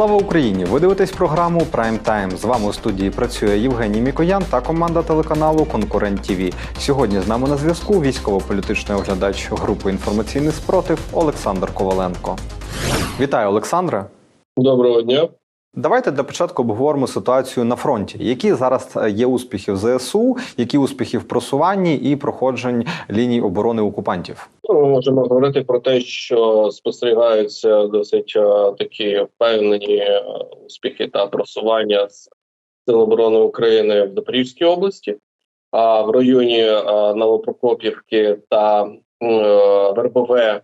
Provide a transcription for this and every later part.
Слава Україні! Ви дивитесь програму Прайм Тайм. З вами у студії працює Євгеній Мікоян та команда телеканалу Конкурент ТІВІ. Сьогодні з нами на зв'язку військово-політичний оглядач групи інформаційний спротив Олександр Коваленко. Вітаю, Олександре! Доброго дня. Давайте для початку обговоримо ситуацію на фронті. Які зараз є успіхи в ЗСУ, які успіхи в просуванні і проходжень ліній оборони окупантів? Ну, Ми можемо говорити про те, що спостерігаються досить е, такі впевнені е, успіхи та просування Сил оборони України в Запорізькій області, а в районі е, Новопрокопівки та е, Вербове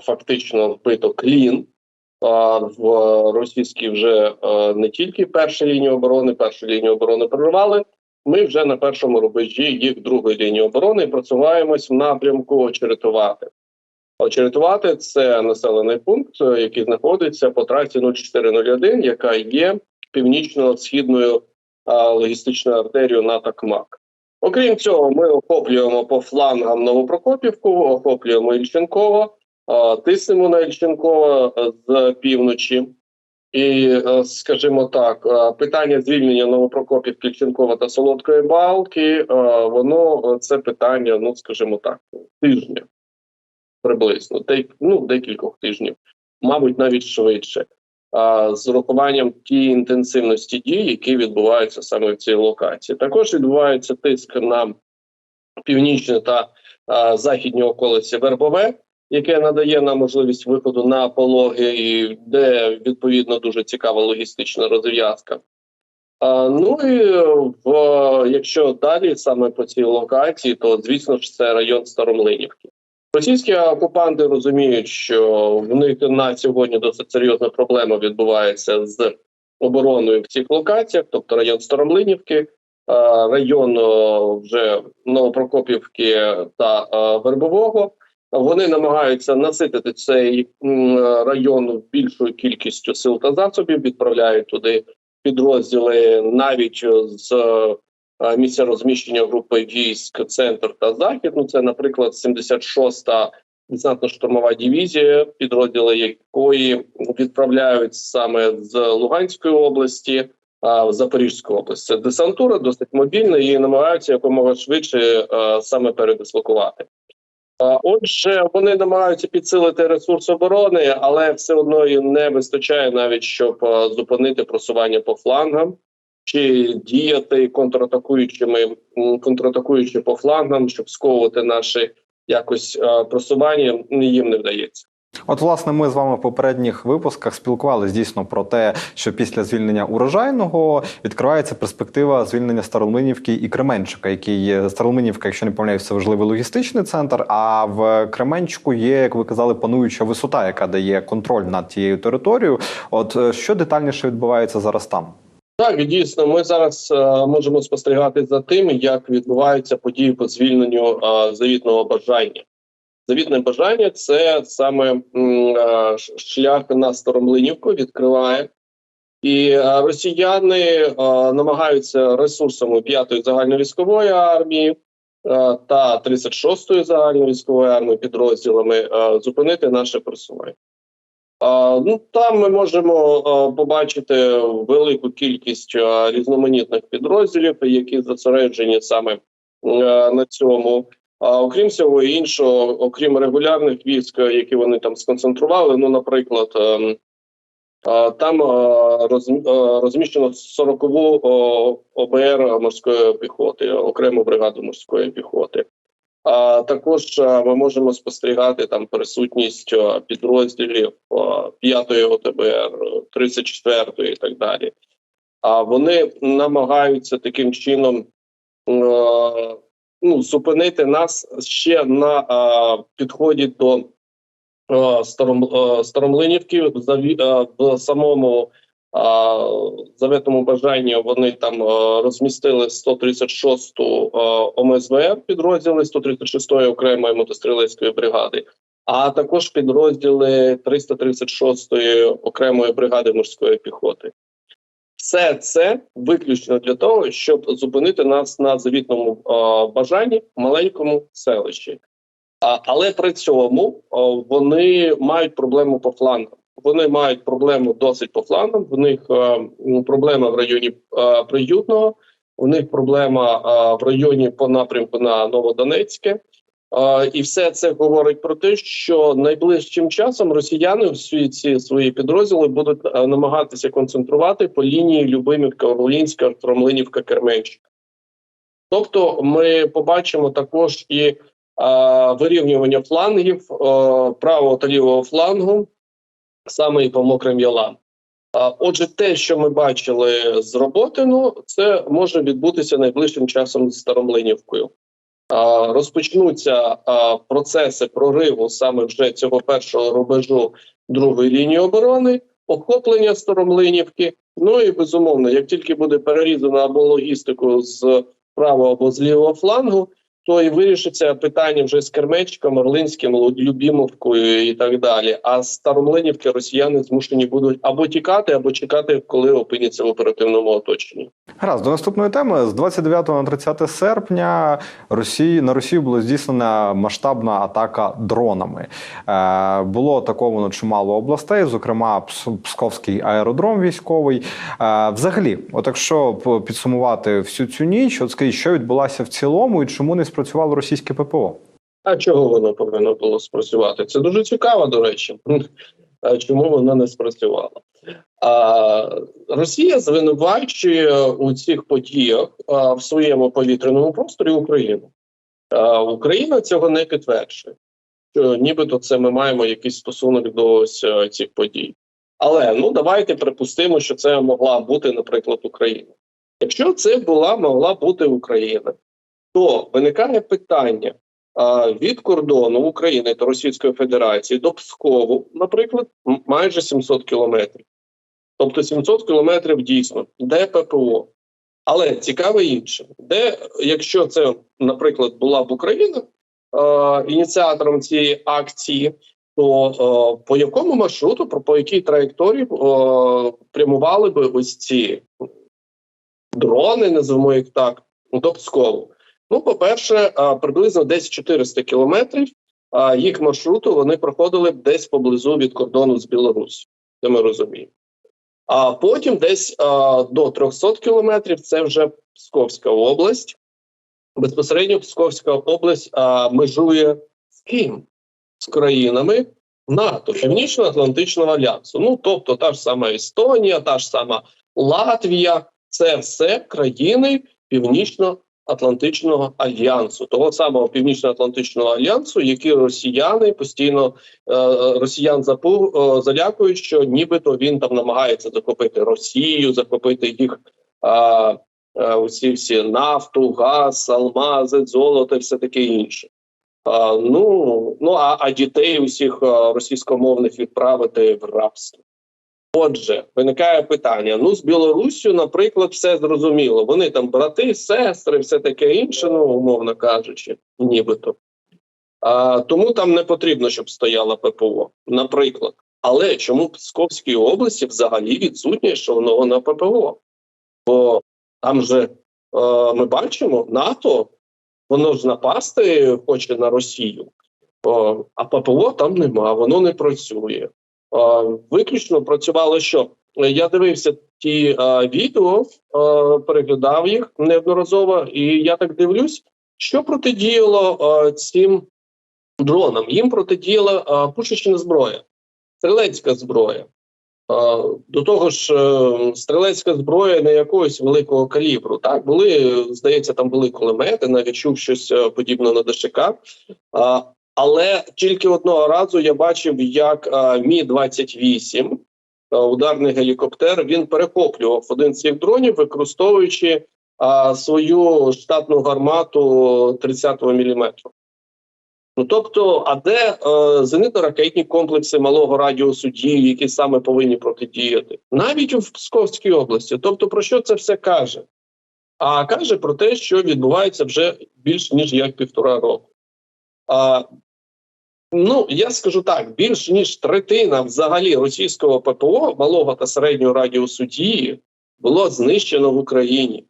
фактично вбито клін. В російській вже е, не тільки перші лінії оборони, першу лінію оборони прорвали. Ми вже на першому рубежі їх другої лінії оборони і просуваємось в напрямку очеретувати. Очеретувати це населений пункт, е, який знаходиться по трасі 0401, яка є північно-східною логістичною артерією на Такмак. Окрім цього, ми охоплюємо по флангам Новопрокопівку, охоплюємо Ільченково, тиснемо на Ільченково е, з півночі. І, е, скажімо так, е, питання звільнення Новопрокопів, Кільченкова та Солодкої Балки, воно це питання, ну скажімо так, тижня приблизно, ну, декількох тижнів, мабуть, навіть швидше, з урахуванням тієї інтенсивності дій, які відбуваються саме в цій локації. Також відбувається тиск на північні та західні околиці Вербове яке надає нам можливість виходу на пологи, і де відповідно дуже цікава логістична розв'язка. Ну і в якщо далі саме по цій локації, то звісно ж це район Старомлинівки. Російські окупанти розуміють, що в них на сьогодні досить серйозна проблема відбувається з обороною в цих локаціях, тобто район Старомлинівки, район вже Новопрокопівки та Вербового. Вони намагаються наситити цей район більшою кількістю сил та засобів, відправляють туди підрозділи навіть з е, місця розміщення групи військ, центр та захід. Ну це, наприклад, 76-та десантно-штурмова дивізія, підрозділи якої відправляють саме з Луганської області. а, В Запорізьку область це десантура досить мобільна і намагаються якомога швидше е, саме передислокувати. А, Отже, вони намагаються підсилити ресурс оборони, але все одно не вистачає навіть щоб зупинити просування по флангам чи діяти контратакуючими контратакуючи по флангам, щоб сковувати наші якось просування. Їм не вдається. От, власне, ми з вами в попередніх випусках спілкувалися дійсно про те, що після звільнення урожайного відкривається перспектива звільнення Старомлинівки і Кременчука, який є Старомлинівка, якщо не помиляюсь, це важливий логістичний центр. А в Кременчуку є, як ви казали, пануюча висота, яка дає контроль над тією територією. От е, що детальніше відбувається зараз там? Так, дійсно, ми зараз е, можемо спостерігати за тим, як відбуваються події по звільненню е, завітного бажання. Завітне бажання це саме е, шлях на Старомлинівку відкриває. І е, росіяни е, намагаються ресурсами 5-ї загальновійськової армії е, та 36-ї загальновійськової армії підрозділами зупинити наше просування. А, ну там ми можемо а, побачити велику кількість а, різноманітних підрозділів, які зосереджені саме а, на цьому. А окрім всього іншого, окрім регулярних військ, які вони там сконцентрували, ну, наприклад, ем, там розміщено 40-ву ОБР морської піхоти, окрему бригаду морської піхоти. А також ми можемо спостерігати там присутність підрозділів 5-ї ОТБР, 34-ї і так далі. А вони намагаються таким чином е, ну, зупинити нас ще на а, підході до а, Старом, а, Старомлинівки заві- а, в самому заветному бажанні вони там розмістили 136-ту а, ОМСВР підрозділи 136-ї окремої мотострілецької бригади, а також підрозділи 336-ї окремої бригади морської піхоти. Все це виключно для того, щоб зупинити нас на завітному бажанні маленькому селищі. Але при цьому вони мають проблему по флангам. вони мають проблему досить по флангам. В них проблема в районі Приютного, у них проблема в районі по напрямку на Новодонецьке. І все це говорить про те, що найближчим часом росіяни всі ці свої підрозділи будуть е, намагатися концентрувати по лінії Любимівка, Орлінська, Тромлинівка, Керменчик. Тобто, ми побачимо також і е, вирівнювання флангів е, правого та лівого флангу, саме і по мокрим ялам. Отже, те, що ми бачили з Роботину, це може відбутися найближчим часом з Старомлинівкою. Розпочнуться процеси прориву саме вже цього першого рубежу другої лінії оборони, охоплення Старомлинівки. Ну і безумовно, як тільки буде перерізана або логістику з правого або з лівого флангу, то і вирішиться питання вже з Кермечком, Орлинським, Любімовкою і так далі. А з Старомлинівки росіяни змушені будуть або тікати, або чекати, коли опиняться в оперативному оточенні. Гаразд, до наступної теми з 29 на 30 серпня Росії на Росію була здійснена масштабна атака дронами. Е, було атаковано чимало областей, зокрема Псковський аеродром військовий. Е, взагалі, от якщо підсумувати всю цю ніч, от скажіть, що відбулося в цілому і чому не спрацювало російське ППО? А чого воно повинно було спрацювати? Це дуже цікаво, до речі. Чому воно не спрацювало? А, Росія звинувачує у цих подіях а, в своєму повітряному просторі Україну. А, Україна цього не підтверджує. Що нібито це ми маємо якийсь стосунок до е, цих подій. Але ну давайте припустимо, що це могла бути, наприклад, Україна. Якщо це була могла бути Україна, то виникає питання а, від кордону України та Російської Федерації до Пскову, наприклад, майже 700 кілометрів. Тобто 700 кілометрів дійсно, де ППО. Але цікаве інше, де, якщо це, наприклад, була б Україна е, ініціатором цієї акції, то е, по якому маршруту, по якій траєкторії е, прямували би ось ці дрони, називаємо їх так, до Пскову? Ну, по-перше, приблизно десь 400 кілометрів їх маршруту вони проходили десь поблизу від кордону з Білорусі, це ми розуміємо. А потім десь до 300 кілометрів це вже Псковська область. Безпосередньо Псковська область межує з ким? З країнами НАТО, Північно-Атлантичного альянсу. Ну, тобто та ж сама Естонія, та ж сама Латвія, це все країни Північно Атлантичного альянсу, того самого північно-атлантичного альянсу, які росіяни постійно е, росіян запу, е, залякують, що нібито він там намагається захопити Росію, захопити їх е, е, усі всі нафту, газ, алмази, золото і все таке інше. А, ну, ну а, а дітей усіх російськомовних відправити в рабство. Отже, виникає питання: ну з Білоруссю, наприклад, все зрозуміло. Вони там брати, сестри, все таке інше, ну умовно кажучи, нібито. А, тому там не потрібно, щоб стояла ППО, наприклад. Але чому в Псковській області взагалі відсутнє шовного на ППО? Бо там же е, ми бачимо НАТО, воно ж напасти хоче на Росію, О, а ППО там нема, воно не працює. О, виключно працювало що? Я дивився ті е, відео, е, переглядав їх неодноразово, і я так дивлюсь, що протидіяло е, цим дронам. Їм протидіяла е, пушечна зброя, стрілецька зброя. Е, До того ж, е, стрілецька зброя не якогось великого калібру. Так були, здається, там були кулемети, навіть чув щось е, подібне на ДШК. А, Але тільки одного разу я бачив, як е, Мі 28 е, ударний гелікоптер, він перехоплював один з цих дронів, використовуючи а, свою штатну гармату 30 мм. Ну тобто, а де е, зенитно-ракетні комплекси малого радіусу дії, які саме повинні протидіяти, навіть в Псковській області. Тобто, про що це все каже? А каже про те, що відбувається вже більш ніж як півтора року. А, ну я скажу так: більш ніж третина взагалі російського ППО малого та середнього радіусу дії було знищено в Україні.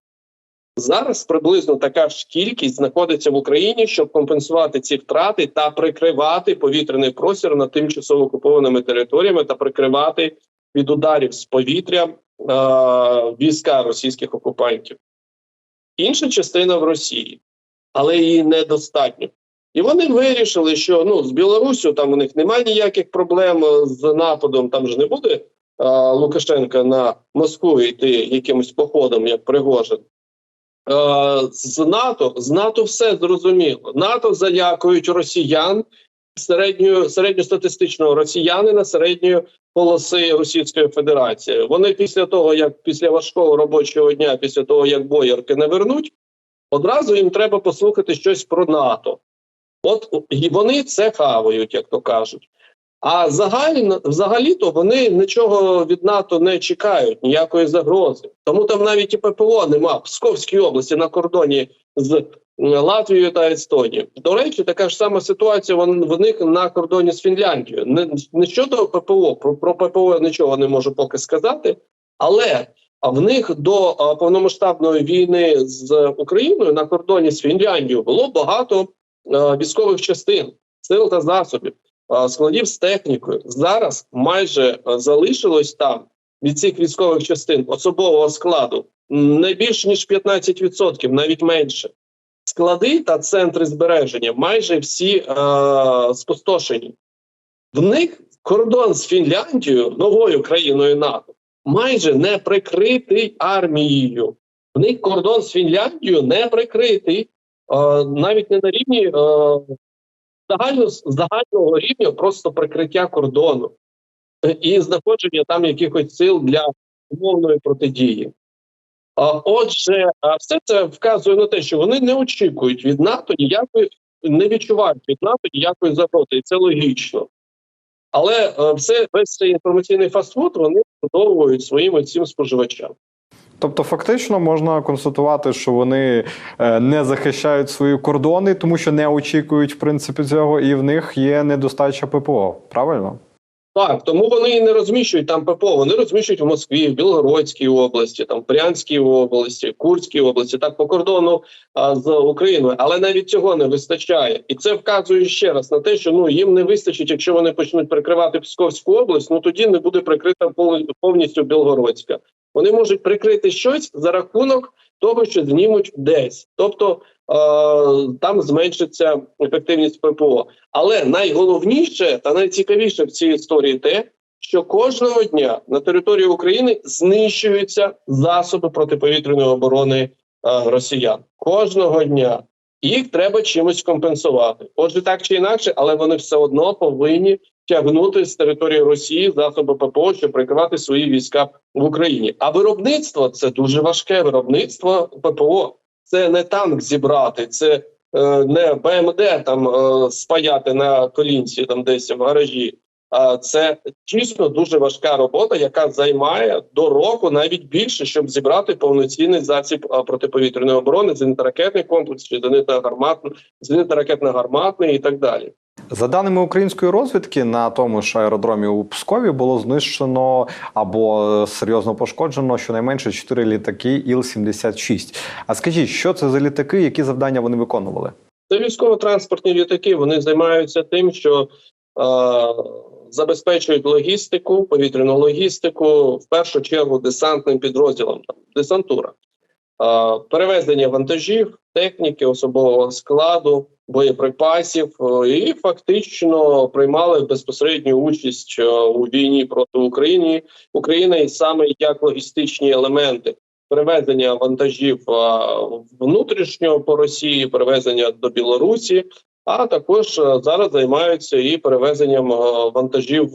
Зараз приблизно така ж кількість знаходиться в Україні, щоб компенсувати ці втрати та прикривати повітряний простір над тимчасово окупованими територіями та прикривати від ударів з повітря е, війська російських окупантів. Інша частина в Росії, але її недостатньо. І вони вирішили, що ну з Білорусю там у них немає ніяких проблем з нападом. Там ж не буде а, Лукашенка на Москву йти якимось походом, як Пригожин. А, з НАТО з НАТО все зрозуміло. НАТО залякують росіян середньої середньостатистичного росіянина середньої полоси Російської Федерації. Вони після того, як після важкого робочого дня, після того як боярки не вернуть, одразу їм треба послухати щось про НАТО. От і вони це хавають, як то кажуть. А загально, взагалі-то вони нічого від НАТО не чекають, ніякої загрози. Тому там навіть і ППО нема в Псковській області на кордоні з Латвією та Естонією. До речі, така ж сама ситуація в них на кордоні з Фінляндією. Не, не щодо ППО, про, про ППО нічого не можу поки сказати, але в них до повномасштабної війни з Україною на кордоні з Фінляндією було багато військових частин, сил та засобів, е, складів з технікою. Зараз майже е, залишилось там від цих військових частин особового складу не більш ніж 15%, навіть менше. Склади та центри збереження майже всі е, спустошені. В них кордон з Фінляндією, новою країною НАТО, майже не прикритий армією. В них кордон з Фінляндією не прикритий е, навіть не на рівні е, загально, загального рівня, просто прикриття кордону Е, і знаходження там якихось сил для умовної протидії. Отже, все це вказує на те, що вони не очікують від НАТО ніякої, не відчувають від НАТО ніякої загрози, і це логічно. Але е, все весь цей інформаційний фастфуд вони продовжують своїм цим споживачам. Тобто, фактично можна констатувати, що вони е, не захищають свої кордони, тому що не очікують в принципі цього, і в них є недостача ППО. Правильно? Так, тому вони і не розміщують там ППО. Вони розміщують в Москві, в Білгородській області, там в Брянській області, Курській області, так по кордону а, з Україною. Але навіть цього не вистачає, і це вказує ще раз на те, що ну їм не вистачить, якщо вони почнуть прикривати Псковську область. Ну тоді не буде прикрита повністю Білгородська. Вони можуть прикрити щось за рахунок того, що знімуть десь, тобто е- там зменшиться ефективність ППО. Але найголовніше та найцікавіше в цій історії те, що кожного дня на території України знищуються засоби протиповітряної оборони е, росіян. Кожного дня їх треба чимось компенсувати. Отже, так чи інакше, але вони все одно повинні тягнути з території Росії засоби ППО, щоб прикривати свої війська в Україні. А виробництво це дуже важке виробництво ППО. Це не танк зібрати, це е, не БМД там е, спаяти на колінці, там десь в гаражі. Це дійсно дуже важка робота, яка займає до року навіть більше, щоб зібрати повноцінний засіб протиповітряної оборони, зенітно-ракетний комплекс, чи зенітно-гарматний, зенітно-ракетно-гарматний і так далі. За даними української розвідки, на тому ж аеродромі у Пскові було знищено або е, серйозно пошкоджено щонайменше 4 літаки Іл-76. А скажіть, що це за літаки, які завдання вони виконували? Це військово-транспортні літаки. Вони займаються тим, що е, забезпечують логістику, повітряну логістику, в першу чергу десантним підрозділам, там, десантура, е, перевезення вантажів, техніки, особового складу, боєприпасів, е, і фактично приймали безпосередню участь е, у війні проти України України саме як логістичні елементи перевезення вантажів а, внутрішнього по Росії, перевезення до Білорусі, а також зараз займаються і перевезенням вантажів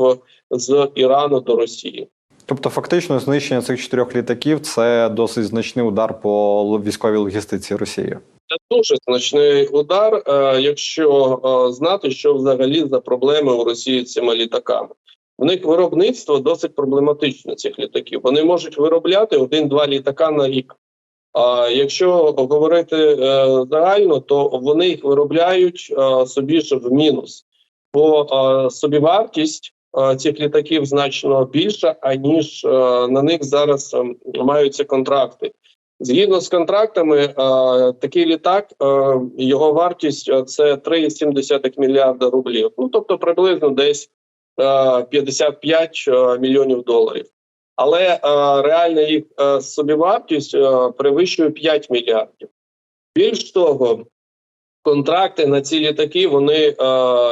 з Ірану до Росії. Тобто, фактично, знищення цих чотирьох літаків це досить значний удар по військовій логістиці Росії. Це дуже значний удар, е, якщо е, знати, що взагалі за проблеми у Росії цими літаками. В них виробництво досить проблематичне цих літаків. Вони можуть виробляти один-два літака на рік. А якщо говорити е, загально, то вони виробляють е, собі ж в мінус, бо е, собівартість цих літаків значно більша, аніж на них зараз е, маються контракти. Згідно з контрактами, такий літак, його вартість це 3,7 мільярда рублів. Ну тобто приблизно десь е, 55 е, мільйонів доларів. Але е, реальна їх е, собівартість е, перевищує 5 мільярдів. Більш того, контракти на ці літаки вони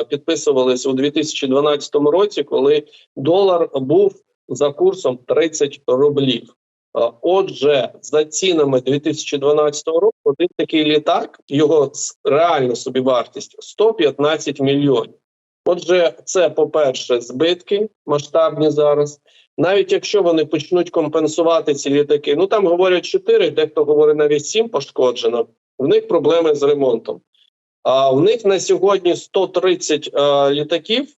підписувалися у 2012 році, коли долар був за курсом 30 рублів. Отже, за цінами 2012 року, один такий літак, його реальна собівартість 115 мільйонів. Отже, це, по-перше, збитки масштабні зараз. Навіть якщо вони почнуть компенсувати ці літаки, ну там говорять 4, дехто говорить навіть 7 пошкоджено. В них проблеми з ремонтом. А в них на сьогодні 130 е, літаків е,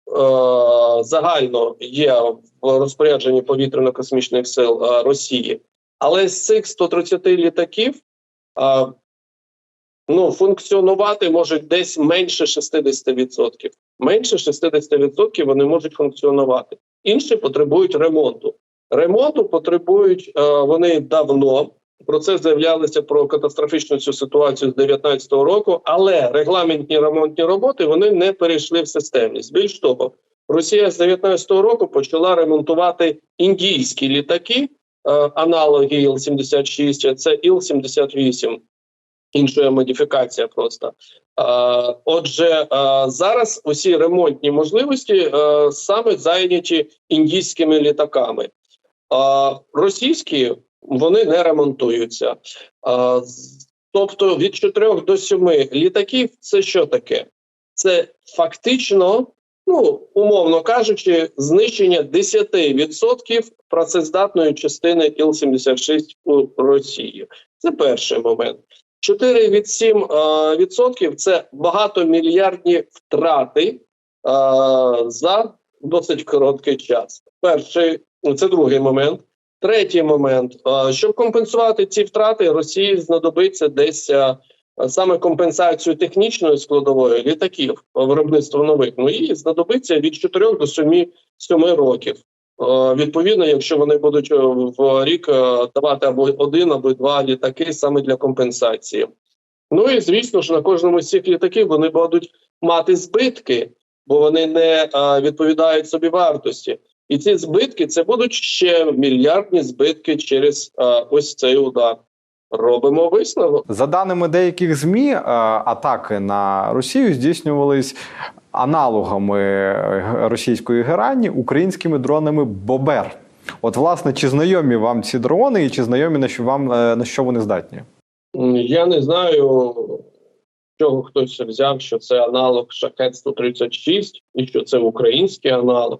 загально є в розпорядженні повітряно-космічних сил е, Росії. Але з цих 130 літаків е, ну, функціонувати можуть десь менше 60%. Менше 60% вони можуть функціонувати. Інші потребують ремонту. Ремонту потребують е, вони давно. Про це заявлялися про катастрофічну цю ситуацію з 2019 року, але регламентні ремонтні роботи вони не перейшли в системність. Більш того, Росія з 2019 року почала ремонтувати індійські літаки, е, аналоги Іл-76, а це Іл-78, інша модифікація просто. Отже, зараз усі ремонтні можливості саме зайняті індійськими літаками. Російські вони не ремонтуються. Тобто від 4 до 7 літаків це що таке? Це фактично, ну умовно кажучи, знищення 10% працездатної частини Іл-76 у Росії. Це перший момент. 4 від 7 е, відсотків це багатомільярдні втрати е, за досить короткий час. Перший Ну, це другий момент. Третій момент: Е, щоб компенсувати ці втрати, Росії знадобиться десь саме компенсацію технічної складової літаків виробництво нових. Ну і знадобиться від 4 до 7, 7 років. Е, Відповідно, якщо вони будуть е, в рік е, давати або один, або два літаки саме для компенсації. Ну і звісно ж, на кожному з цих літаків вони будуть мати збитки, бо вони не відповідають собі вартості. І ці збитки це будуть ще мільярдні збитки через ось цей удар. Робимо висновок. За даними деяких ЗМІ, е, атаки на Росію здійснювались аналогами е, російської герані українськими дронами Бобер. От, власне, чи знайомі вам ці дрони, і чи знайомі на що вам е, на що вони здатні? Я не знаю, чого хтось взяв, що це аналог Шахет 136 і що це український аналог.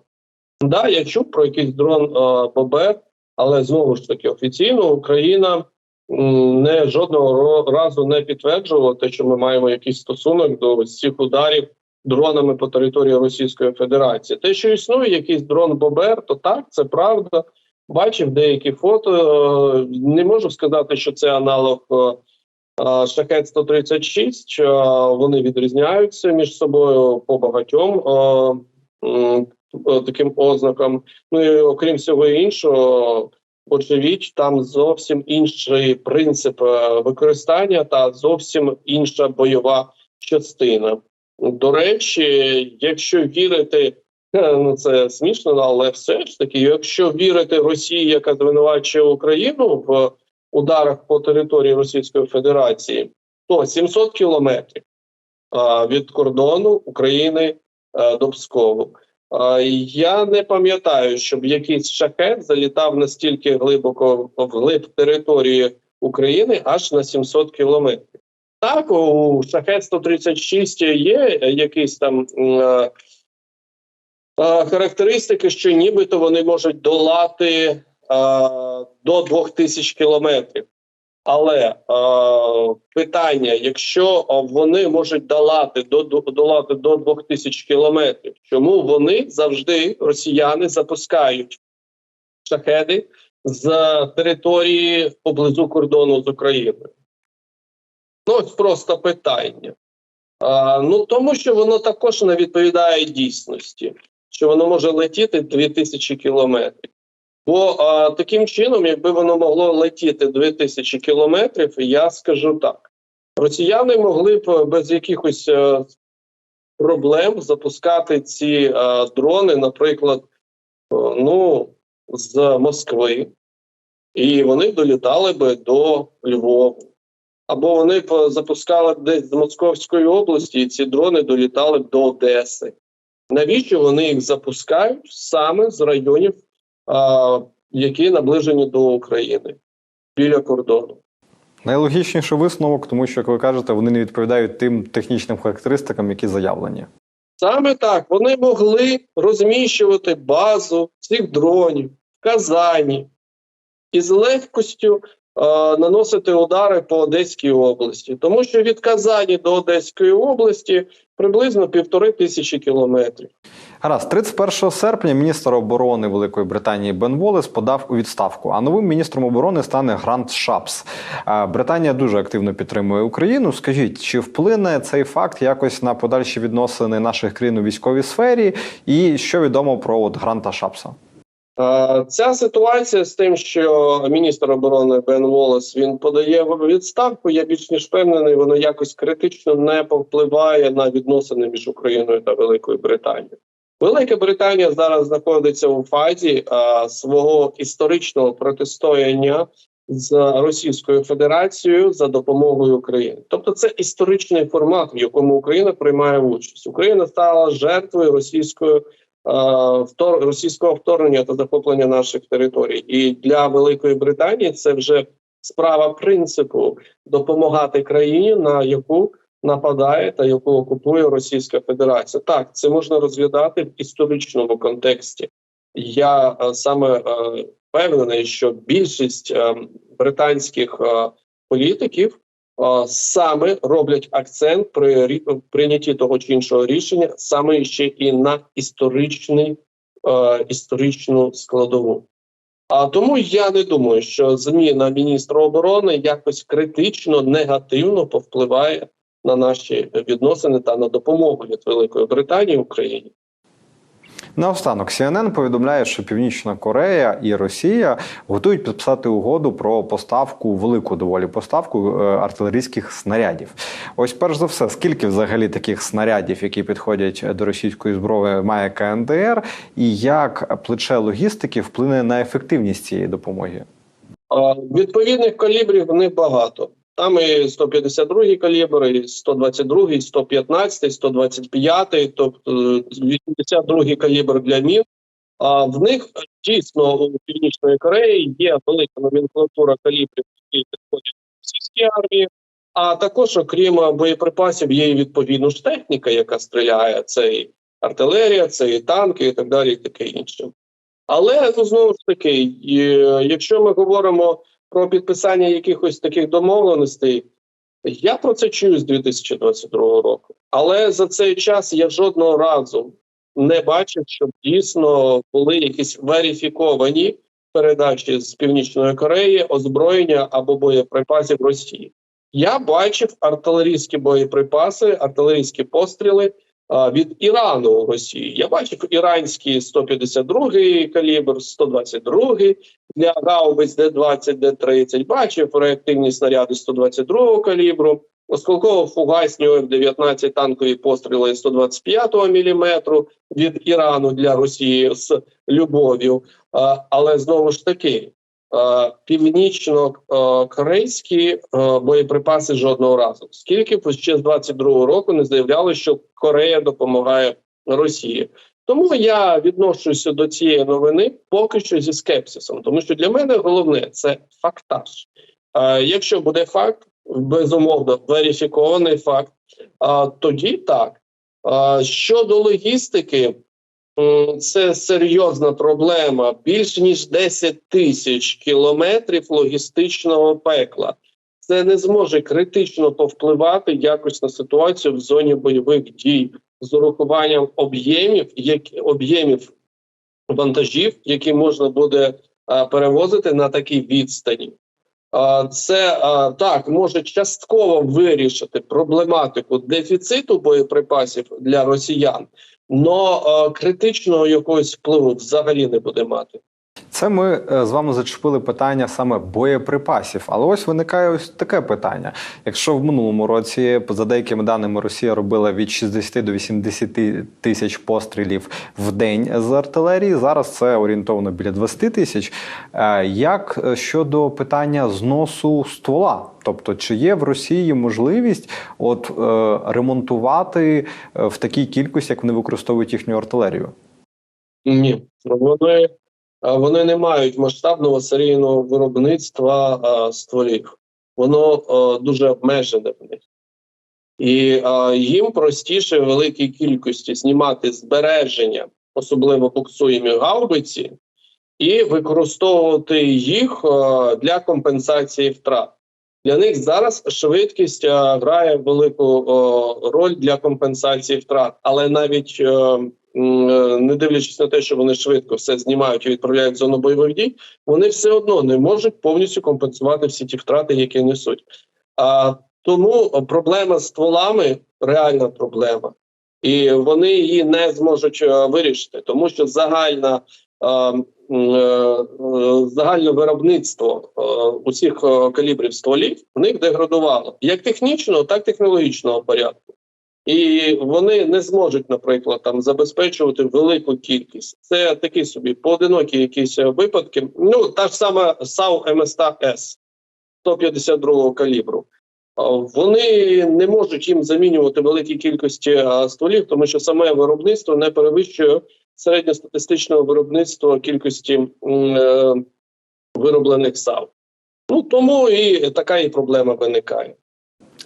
Да, я чув про якийсь дрон Бобер, але знову ж таки офіційно Україна не жодного разу не підтверджувала те, що ми маємо якийсь стосунок до цих ударів дронами по території Російської Федерації. Те, що існує якийсь дрон Бобер, то так, це правда. Бачив деякі фото. е, Не можу сказати, що це аналог е, е, Шахет 136. е, Вони відрізняються між собою по багатьом таким ознакам. Ну і окрім всього іншого, очевидь, там зовсім інший принцип е, використання та зовсім інша бойова частина. До речі, якщо вірити, е, ну це смішно, але все ж таки, якщо вірити Росії, яка звинувачує Україну в ударах по території Російської Федерації, то 700 кілометрів від кордону України до Пскову. Я не пам'ятаю, щоб якийсь шахет залітав настільки глибоко вглиб території України, аж на 700 кілометрів. Так, у шахет 136 є якісь там е, е, характеристики, що нібито вони можуть долати е, до 2000 кілометрів. Але е, питання: якщо е, вони можуть долати до, до долати до 2000 кілометрів, чому вони завжди росіяни запускають шахеди з території поблизу кордону з Україною? Ну, ось просто питання. А, ну тому що воно також не відповідає дійсності, що воно може летіти 2000 кілометрів. Бо а, таким чином, якби воно могло летіти 2000 кілометрів, я скажу так: росіяни могли б без якихось е, проблем запускати ці е, дрони, наприклад, е, ну, з Москви, і вони долітали би до Львова. Або вони б запускали б десь з Московської області, і ці дрони долітали б до Одеси. Навіщо вони їх запускають саме з районів, а, які наближені до України біля кордону? Найлогічніший висновок, тому що, як ви кажете, вони не відповідають тим технічним характеристикам, які заявлені. Саме так вони могли розміщувати базу цих дронів в Казані і з легкостю е, наносити удари по Одеській області, тому що від Казані до Одеської області приблизно півтори тисячі кілометрів. Гаразд, 31 серпня міністр оборони Великої Британії Бен Волес подав у відставку. А новим міністром оборони стане Грант Шапс. Британія дуже активно підтримує Україну. Скажіть, чи вплине цей факт якось на подальші відносини наших країн у військовій сфері? І що відомо про от Гранта Шапса? Е, Ця ситуація з тим, що міністр оборони Бен Волес він подає відставку. Я більш ніж впевнений, воно якось критично не повпливає на відносини між Україною та Великою Британією. Велика Британія зараз знаходиться у фазі а, свого історичного протистояння з Російською Федерацією за допомогою України. Тобто, це історичний формат, в якому Україна приймає участь. Україна стала жертвою російської. Російського вторгнення та захоплення наших територій. І для Великої Британії це вже справа принципу допомагати країні, на яку нападає та яку окупує Російська Федерація. Так, це можна розглядати в історичному контексті. Я е, саме е, впевнений, що більшість е, британських е, політиків е, саме роблять акцент при прийнятті того чи іншого рішення, саме ще і на історичний е, історичну складову. А тому я не думаю, що зміна міністра оборони якось критично негативно повпливає на наші відносини та на допомогу від Великої Британії Україні. Наостанок CNN повідомляє, що Північна Корея і Росія готують підписати угоду про поставку, велику доволі поставку е, артилерійських снарядів. Ось перш за все, скільки взагалі таких снарядів, які підходять до російської зброї, має КНДР, і як плече логістики вплине на ефективність цієї допомоги? Відповідних калібрів небагато. Там і 152 калібр, і 122, і 115, 125, тобто е, 82 калібр для мін. А в них дійсно у Північної Кореї є велика номенклатура калібрів, які підходять до російській армії. А також, окрім боєприпасів, є і відповідно ж техніка, яка стріляє. Це і артилерія, це і танки, і так далі, і таке інше. Але ну знову ж таки, якщо ми говоримо про підписання якихось таких домовленостей, я про це чую з 2022 року. Але за цей час я жодного разу не бачив, щоб дійсно були якісь верифіковані передачі з Північної Кореї, озброєння або боєприпасів Росії. Я бачив артилерійські боєприпаси, артилерійські постріли від Ірану у Росії. Я бачив іранський 152 калібр, 122 для гаубиць Д-20, Д-30. Бачив реактивні снаряди 122 калібру, осколково-фугасні F-19 танкові постріли 125 мм від Ірану для Росії з любов'ю. Але знову ж таки, північно-корейські боєприпаси жодного разу. Скільки ще з 22-го року не заявляли, що Корея допомагає Росії. Тому я відношуся до цієї новини поки що зі скепсисом, тому що для мене головне це фактаж. Якщо буде факт, безумовно верифікований факт, тоді так. Щодо логістики, це серйозна проблема. Більш ніж 10 тисяч кілометрів логістичного пекла. Це не зможе критично повпливати якось на ситуацію в зоні бойових дій з урахуванням об'ємів, які об'ємів вантажів, які можна буде а, перевозити на такій відстані. А, Це так може частково вирішити проблематику дефіциту боєприпасів для росіян, але критичного якогось впливу взагалі не буде мати. Це ми е, з вами зачепили питання саме боєприпасів. Але ось виникає ось таке питання: якщо в минулому році, за деякими даними, Росія робила від 60 до 80 тисяч пострілів в день з артилерії, зараз це орієнтовно біля 20 тисяч. Е, Як е, щодо питання зносу ствола? Тобто, чи є в Росії можливість от ремонтувати в такій кількості, як вони використовують їхню артилерію? Ні, вони, вони не мають масштабного серійного виробництва а, стволів. Воно дуже обмежене в них. І їм простіше в великій кількості знімати збереження, особливо буксуємі гаубиці, і використовувати їх для компенсації втрат. Для них зараз швидкість грає велику роль для компенсації втрат, але навіть е, м, е, не дивлячись на те, що вони швидко все знімають і відправляють в зону бойових дій, вони все одно не можуть повністю компенсувати всі ті втрати, які несуть. А тому проблема з стволами реальна проблема, і вони її не зможуть е, вирішити, тому що загальна. е, е, е, Загальне виробництво е, усіх е, калібрів стволів в них деградувало як технічного, так і технологічного порядку. І вони не зможуть, наприклад, там забезпечувати велику кількість. Це такі собі поодинокі якісь випадки. Ну та ж сама САУ МСТ С 152 калібру. Вони не можуть їм замінювати великі кількості стволів, тому що саме виробництво не перевищує середньостатистичного виробництва кількості е, вироблених САУ. Ну тому і така і проблема виникає.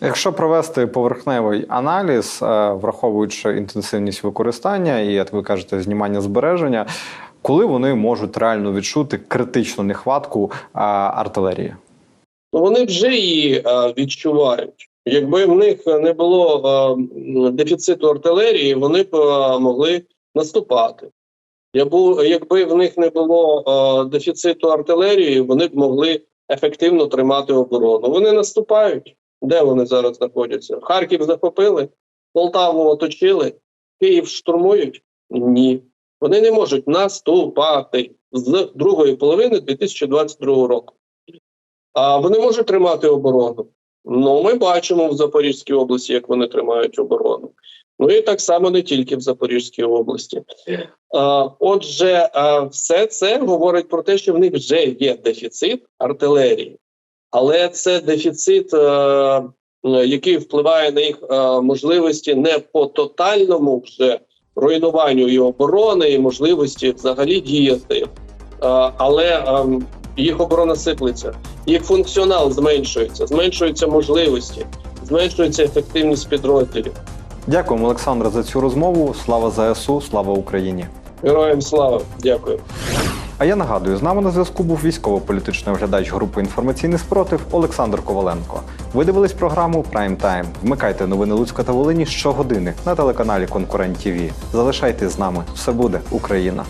Якщо провести поверхневий аналіз, е, враховуючи інтенсивність використання і, як ви кажете, знімання збереження, коли вони можуть реально відчути критичну нехватку е, артилерії? Ну, вони вже її е, відчувають. Якби в них не було дефіциту артилерії, вони б могли наступати. Якби, в них не було дефіциту артилерії, вони б могли ефективно тримати оборону. Вони наступають. Де вони зараз знаходяться? Харків захопили, Полтаву оточили, Київ штурмують? Ні. Вони не можуть наступати з другої половини 2022 року. А вони можуть тримати оборону. Ну, ми бачимо в Запорізькій області, як вони тримають оборону. Ну і так само не тільки в Запорізькій області. А, отже, все це говорить про те, що в них вже є дефіцит артилерії, але це дефіцит, е, е, який впливає на їх е, можливості не по тотальному вже руйнуванню і оборони, і можливості взагалі діяти, е, але ем, їх оборона сиплеться, їх функціонал зменшується, зменшуються можливості, зменшується ефективність підрозділів. Дякуємо, Олександре, за цю розмову. Слава ЗСУ, слава Україні! Героям слава! Дякую. А я нагадую, з нами на зв'язку був військово-політичний оглядач групи інформаційний спротив Олександр Коваленко. Ви дивились програму Прайм Тайм. Вмикайте новини Луцька та Волині щогодини на телеканалі Конкурент ТВ. Залишайтесь з нами. Все буде Україна.